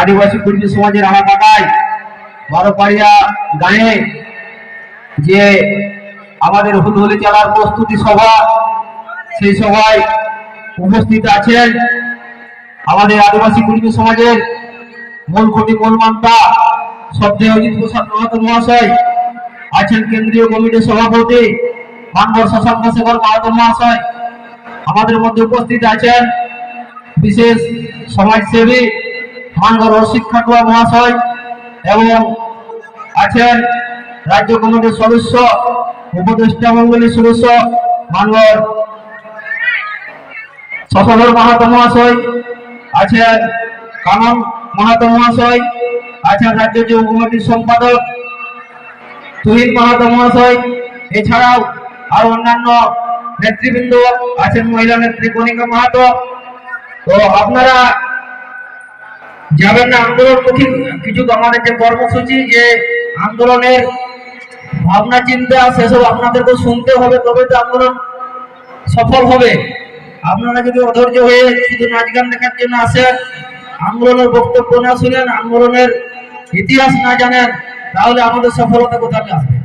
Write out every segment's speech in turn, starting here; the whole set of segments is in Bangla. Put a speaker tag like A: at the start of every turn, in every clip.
A: আদিবাসী কুর্মী সমাজের এলাকাটায় বারোপাড়িয়া গায়ে যে আমাদের হুলহুলি চালার প্রস্তুতি সভা, সেই সভায় উপস্থিত আছেন আমাদের আদিবাসী কুর্মী সমাজের মূল খুঁটি মূল মান্তা শ্রদ্ধে অজিত প্রসাদ মাহাতো মহাশয়, আছেন কেন্দ্রীয় কমিটির সভাপতি মানবর শশাঙ্ক শেখর মাহাতো মহাশয়। আমাদের মধ্যে উপস্থিত আছেন বিশেষ সমাজসেবী মানবর রসিক খাটুয়া মহাশয় এবং আছেন রাজ্য কমিটির সদস্য, উপদেষ্টা মন্ডলীর সদস্য, মানবর শশধর মাহাতো মহাশয়, আছেন কানন মাহাতো মহাশয়, আছেন রাজ্য যুব কমিটির সম্পাদক তুহিন মাহাতো মহাশয়। এছাড়াও আরও অন্যান্য নেতৃবৃন্দ আছেন, মহিলা নেত্রী কণিকা মাহাতো। তো আপনারা যাবেন না আন্দোলনমুখী কিছু আমাদের যে কর্মসূচি, যে আন্দোলনের ভাবনা, চিন্তা, সেসব আপনাদেরকে শুনতে হবে তবে তো আন্দোলন সফল হবে। আপনারা যদি অধৈর্য হয়ে শুধু নাচ গান দেখার জন্য আসেন, আন্দোলনের বক্তব্য না শুনেন, আন্দোলনের ইতিহাস না জানেন, তাহলে আমাদের সফলতা কোথায় আসবে?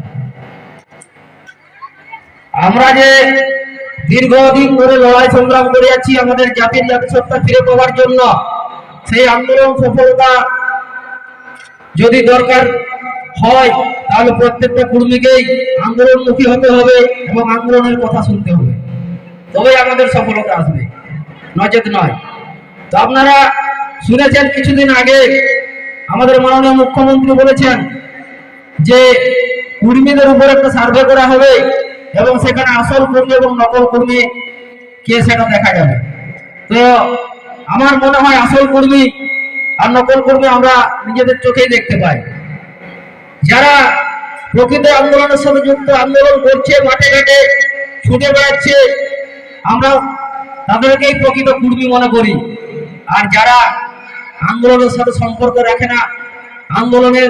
A: আমরা যে দীর্ঘদিন ধরে লড়াই সংগ্রাম করে যাচ্ছি আমাদের জাতির জাতিসত্তা ফিরে পাওয়ার জন্য সেই আন্দোলন সফলতা যদি দরকার হয়, তাহলে প্রত্যেকটা কর্মীকেই আন্দোলনমুখী হতে হবে এবং আন্দোলনের কথা শুনতে হবে। তবেই আমাদের সফলতা আসবে। নচেত নয়। তো আপনারা শুনেছেন কিছুদিন আগে আমাদের মাননীয় মুখ্যমন্ত্রী বলেছেন যে কর্মীদের উপর একটা সার্ভে করা হবে এবং সেখানে আসল কর্মী এবং নকল কর্মী কে সেটা দেখা যাবে। তো আমার মনে হয় আসল কর্মী আর নকল কর্মী আমরা নিজেদের চোখেই দেখতে পাই। যারা প্রকৃত আন্দোলনের সাথে যুক্ত আন্দোলন করছে, মাঠে ঘাটে ছুটে বেড়াচ্ছে, আমরা তাদেরকেই প্রকৃত কর্মী মনে করি। আর যারা আন্দোলনের সাথে সম্পর্ক রাখে না, আন্দোলনের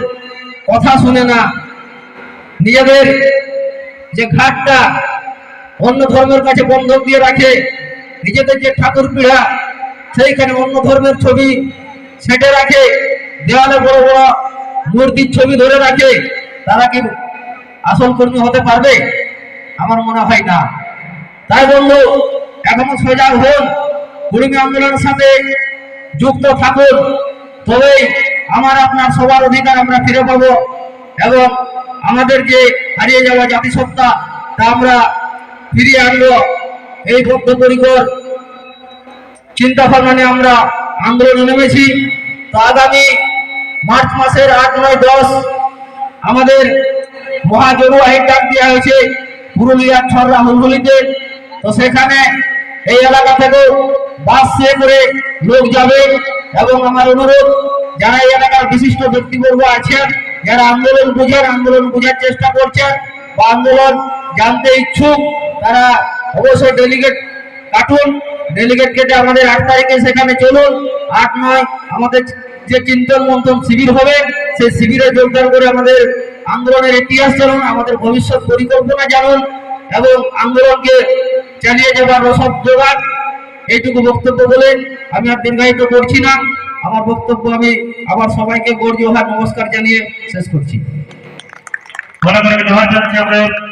A: কথা শুনে না, নিজেদের যে ঘাটটা অন্য ধর্মের কাছে বন্ধক দিয়ে রাখে, নিজেদের যে ঠাকুর পীড়া সেইখানে অন্য ধর্মের ছবি সেটে রাখে, দেওয়ালে বড় বড় মূর্তির ছবি ধরে রাখে। তারা কি আসল কর্মী হতে পারবে? আমার মনে হয় না। তাই বন্ধু, এখনও সজাগ হন, কর্মী আন্দোলনের সাথে যুক্ত থাকুন। তবেই আমার, আপনার সবার অধিকার আমরা ফিরে পাবো এবং আমাদের যে হারিয়ে যাওয়া জাতিসত্তা তা আমরা ফিরিয়ে আনব। এই বদ্ধপরিকর চিন্তা ভাবনা নিয়ে আমরা আন্দোলনে নেমেছি। তো আগামী মার্চ মাসের আট, নয়, দশ আমাদের মহাজরু আইন ডাক দেওয়া হয়েছে পুরুলিয়ার ছড়া হুলহুলিতে তো সেখানে এই এলাকা থেকে বাস করে লোক যাবে এবং আমার অনুরোধ, যারা এই এলাকার বিশিষ্ট ব্যক্তিবর্গ আছেন, যারা আন্দোলন বুঝেন, আন্দোলন বোঝার চেষ্টা করছেন বা আন্দোলন জানতে ইচ্ছুক, তারা অবশ্যই ডেলিগেট কাটুন। ডেলিগেট কেটে আমাদের আট তারিখে সেখানে চলুন। আট নয়, আমাদের যে চিন্তন মন্থন শিবির হবে, সেই শিবিরে যোগদান করে আমাদের আন্দোলনের ইতিহাস জানুন, আমাদের ভবিষ্যৎ পরিকল্পনা জানুন এবং আন্দোলনকে চালিয়ে যাবার রসদ যোগান। এইটুকু বক্তব্য বলে আমি আর দীর্ঘায়িত করছি না। আমার বক্তব্য আমি আবার সবাইকে গর্জোহার নমস্কার জানিয়ে শেষ করছি।
B: ধন্যবাদ